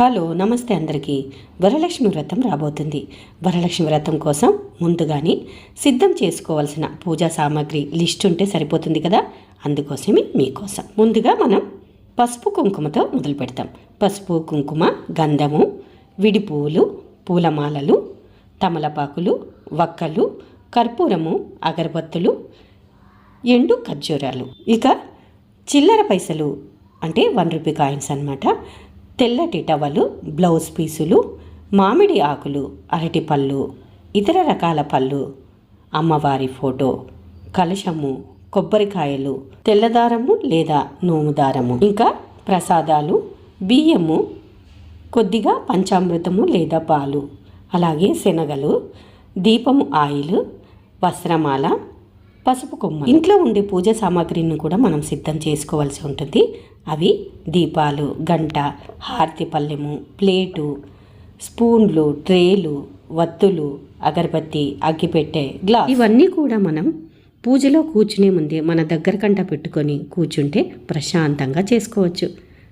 Hello నమస్తే అందరికీ. వరలక్ష్మి వ్రతం రాబోతుంది. వరలక్ష్మి వ్రతం కోసం ముందుగానే సిద్ధం చేసుకోవాల్సిన పూజా సామాగ్రి లిస్ట్ ఉంటే సరిపోతుంది కదా? అందుకోసమే మీకోసం. ముందుగా మనం పసుపు కుంకుమతో మొదలు పెడతాం. పసుపు కుంకుమ గంధము విడి పువ్వులు పూలమాలలు తమలపాకులు వక్కలు కర్పూరము అగరబత్తులు ఎండు ఖర్జూరాలు. ఇక చిల్లర పైసలు అంటే వన్ రూపీ కాయిన్స్ అనమాట తెల్లటి టవలు బ్లౌజ్ పీసులు మామిడి ఆకులు అరటి పళ్ళు ఇతర రకాల పళ్ళు. అమ్మవారి ఫోటో కలశము కొబ్బరికాయలు తెల్లదారము లేదా నోముదారము. ఇంకా ప్రసాదాలు బియ్యము కొద్దిగా పంచామృతము లేదా పాలు. అలాగే శనగలు దీపము ఆయిల్ వస్త్రమాల పసుపు కొమ్మ ఇంట్లో ఉండే పూజ సామాగ్రిని కూడా మనం సిద్ధం చేసుకోవాల్సి ఉంటుంది. అవి దీపాలు గంట హారతి పల్లెము ప్లేటు స్పూన్లు ట్రేలు వత్తులు అగరబత్తి అగ్గిపెట్టె గ్లాస్. ఇవన్నీ కూడా మనం పూజలో కూర్చునే ముందే మన దగ్గర కంట పెట్టుకొని కూర్చుంటే ప్రశాంతంగా చేసుకోవచ్చు.